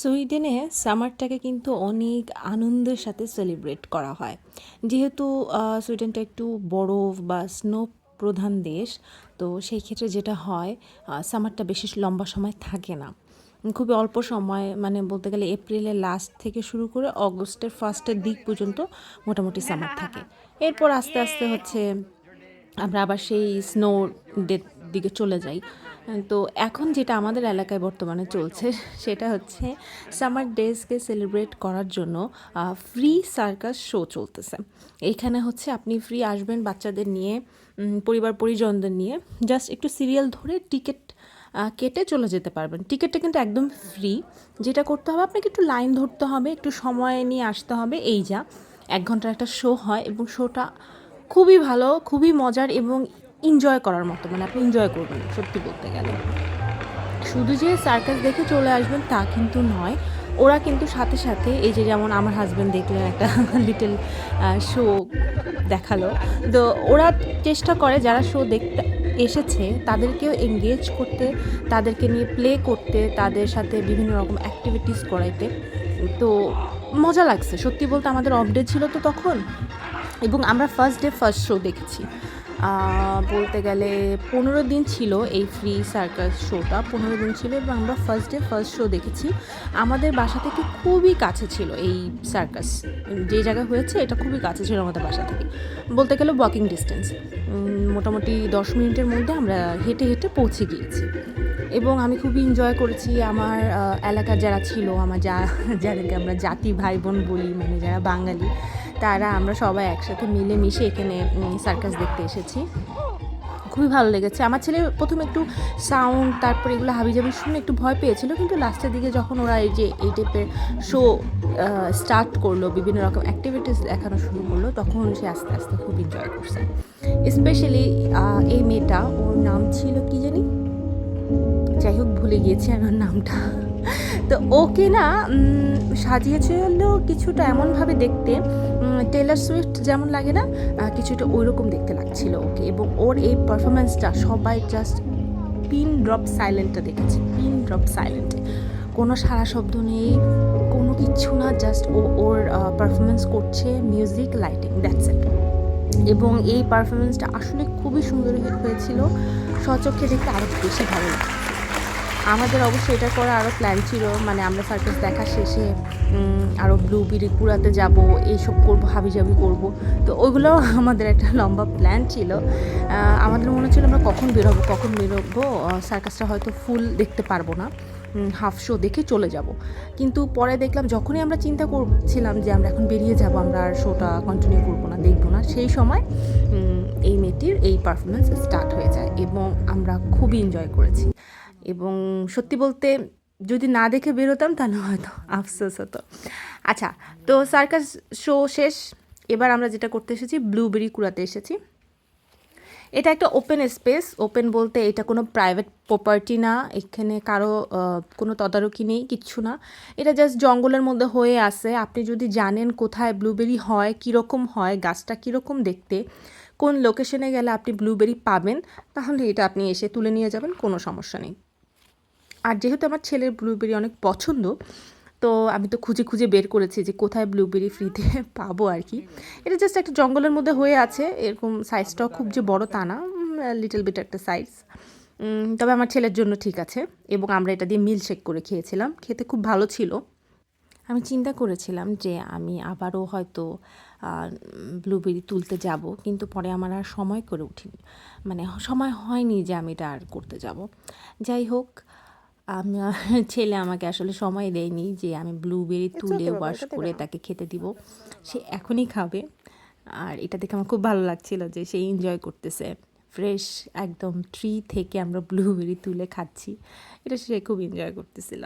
সুইডেনে সামারটাকে কিন্তু অনেক আনন্দের সাথে সেলিব্রেট করা হয়। যেহেতু সুইডেনটা একটু বরফ বা স্নো প্রধান দেশ, তো সেই ক্ষেত্রে যেটা হয় সামারটা বেশি লম্বা সময় থাকে না। খুবই অল্প সময় মানে বলতে গেলে এপ্রিলের লাস্ট থেকে শুরু করে অগস্টের ফার্স্টের দিক পর্যন্ত মোটামুটি সামার থাকে। এরপর আস্তে আস্তে হচ্ছে, আমরা আবার সেই স্নো দিকে চলে যাই। তো এখন যেটা আমাদের এলাকায় বর্তমানে চলছে, সেটা হচ্ছে সামার ডেজকে সেলিব্রেট করার জন্য ফ্রি সার্কাস শো চলতেছে। এইখানে হচ্ছে আপনি ফ্রি আসবেন বাচ্চাদের নিয়ে পরিবার পরিজনদের নিয়ে। জাস্ট একটু সিরিয়াল ধরে টিকিট কেটে চলে যেতে পারবেন। টিকিটটা কিন্তু একদম ফ্রি যেটা করতে হবে, আপনাকে একটু লাইন ধরতে হবে, একটু সময় নিয়ে আসতে হবে। এই যা, এক ঘণ্টার একটা শো হয় এবং শোটা খুবই ভালো, খুবই মজার এবং এনজয় করার মতো মানে আপনি এনজয় করবেন, সত্যি বলতে গেলে। শুধু যে সার্কাস দেখে চলে আসবেন তা কিন্তু নয়, ওরা কিন্তু সাথে সাথে এই যে যেমন আমার হাজব্যান্ড দেখলেন একটা লিটল শো দেখাল, তো ওরা চেষ্টা করে যারা শো দেখতে এসেছে তাদেরকেও এঙ্গেজ করতে, তাদেরকে নিয়ে প্লে করতে, তাদের সাথে বিভিন্ন রকম অ্যাক্টিভিটিস করাইতে। তো মজা লাগছে, সত্যি বলতে আমাদের অফ ডে ছিল তো তখন, এবং আমরা ফার্স্ট ডে ফার্স্ট শো দেখেছি। বলতে গেলে পনেরো দিন ছিল এই ফ্রি সার্কাস শোটা পনেরো দিন ছিল এবং আমরা ফার্স্ট ডে ফার্স্ট শো দেখেছি। আমাদের বাসা থেকে খুবই কাছে ছিল এই সার্কাস যে জায়গায় হয়েছে, এটা খুবই কাছে ছিল আমাদের বাসা থেকে। বলতে গেলে ওয়াকিং ডিস্টেন্স মোটামুটি দশ মিনিটের মধ্যে আমরা হেঁটে হেঁটে পৌঁছে গিয়েছি। এবং আমি খুবই এনজয় করেছি। আমার এলাকার যারা ছিল, আমার যা, যাদেরকে আমরা জাতি ভাই বোন বলি মানে যারা বাঙালি তারা, আমরা সবাই একসাথে মিলেমিশে এখানে সার্কাস দেখতে এসেছি। খুবই ভালো লেগেছে। আমার ছেলে প্রথমে একটু সাউন্ড তারপর এগুলো হাবিজাবি শুনে একটু ভয় পেয়েছিল, কিন্তু লাস্টের দিকে যখন ওরা এই যে এই টাইপের শো স্টার্ট করল, বিভিন্ন রকম অ্যাক্টিভিটিস দেখানো শুরু করল, তখন সে আস্তে আস্তে খুব এনজয় করছে। স্পেশালি এই মেয়েটা, ওর নাম ছিল কি জানি? যাই হোক, ভুলে গিয়েছি আমার নামটা। তো ওকে না সাজিয়েছিল কিছুটা এমনভাবে দেখতে টেলার সুইফট যেমন লাগে না কিছুটা ওই রকম দেখতে লাগছিল ওকে এবং ওর এই পারফরমেন্সটা সবাই জাস্ট পিন ড্রপ সাইলেন্টটা দেখেছে পিন ড্রপ সাইলেন্টে কোনো সারা শব্দ নেই, কোনো কিচ্ছু না জাস্ট ও ওর পারফরমেন্স করছে মিউজিক লাইটিং দ্যাটস ইট এবং এই পারফরমেন্সটা আসলে খুবই সুন্দর হয়ে- হয়েছিল সচক্ষে দেখতে আরও বেশি ভালো লাগে আমাদের অবশ্যই এটা করা আরও প্ল্যান ছিল। মানে আমরা সার্কাস দেখা শেষে আরও ব্লুবেরি কুড়াতে যাব, এইসব করব, হাবিজাবি করব। তো ওইগুলো আমাদের একটা লম্বা প্ল্যান ছিল। আমাদের মনে ছিল আমরা কখন বেরোবো কখন বেরোবো সার্কাসটা হয়তো ফুল দেখতে পারব না। হাফ শো দেখে চলে যাব। কিন্তু পরে দেখলাম যখনই আমরা চিন্তা করছিলাম যে আমরা এখন বেরিয়ে যাব, আমরা আর শোটা কন্টিনিউ করব না, দেখব না, সেই সময় এই মেয়েটির এই পারফরমেন্স স্টার্ট হয়ে যায় এবং আমরা খুবই এনজয় করেছি। এবং সত্যি বলতে যদি না দেখে বেরোতাম, তাহলে হয়তো আফসোস হতো। আচ্ছা তো সার্কাস শো শেষ। এবার আমরা যেটা করতে এসেছি, ব্লুবেরি কুড়াতে এসেছি। এটা একটা ওপেন স্পেস। ওপেন বলতে এটা কোনো প্রাইভেট প্রপার্টি না। এখানে কারও কোনো তদারকি নেই, কিচ্ছু না। এটা জাস্ট জঙ্গলের মধ্যে হয়ে আছে। আপনি যদি জানেন কোথায় ব্লুবেরি হয়, কীরকম হয়, গাছটা কীরকম দেখতে, কোন লোকেশনে গেলে আপনি ব্লুবেরি পাবেন, তাহলে এটা আপনি এসে তুলে নিয়ে যাবেন, কোনো সমস্যা নেই। আর যেহেতু আমার ছেলের ব্লুবেরি অনেক পছন্দ, তো আমি তো খুঁজে খুঁজে বের করেছি যে কোথায় ব্লুবেরি ফ্রিতে পাবো আর কি। এটা জাস্ট একটা জঙ্গলের মধ্যে হয়ে আছে, এরকম সাইজটাও খুব যে বড় তা না লিটল বিট একটা সাইজ তবে আমার ছেলের জন্য ঠিক আছে এবং আমরা এটা দিয়ে মিল শেক করে খেয়েছিলাম, খেতে খুব ভালো ছিল। আমি চিন্তা করেছিলাম যে আমি আবারও হয়তো ব্লুবেরি তুলতে যাব, কিন্তু পরে আমার আর সময় করে উঠিনি। মানে সময় হয়নি যে আমি এটা আর করতে যাব। যাই হোক আমার ছেলে আমাকে আসলে সময় দেয়নি যে আমি ব্লুবেরি তুলে ওয়াশ করে তাকে খেতে দিব। সে এখনই খাবে। আর এটা দেখে আমার খুব ভালো লাগছিল যে সে এনজয় করতেছে। ফ্রেশ একদম ট্রি থেকে আমরা ব্লুবেরি তুলে খাচ্ছি। এটা সে খুব এনজয় করতেছিল।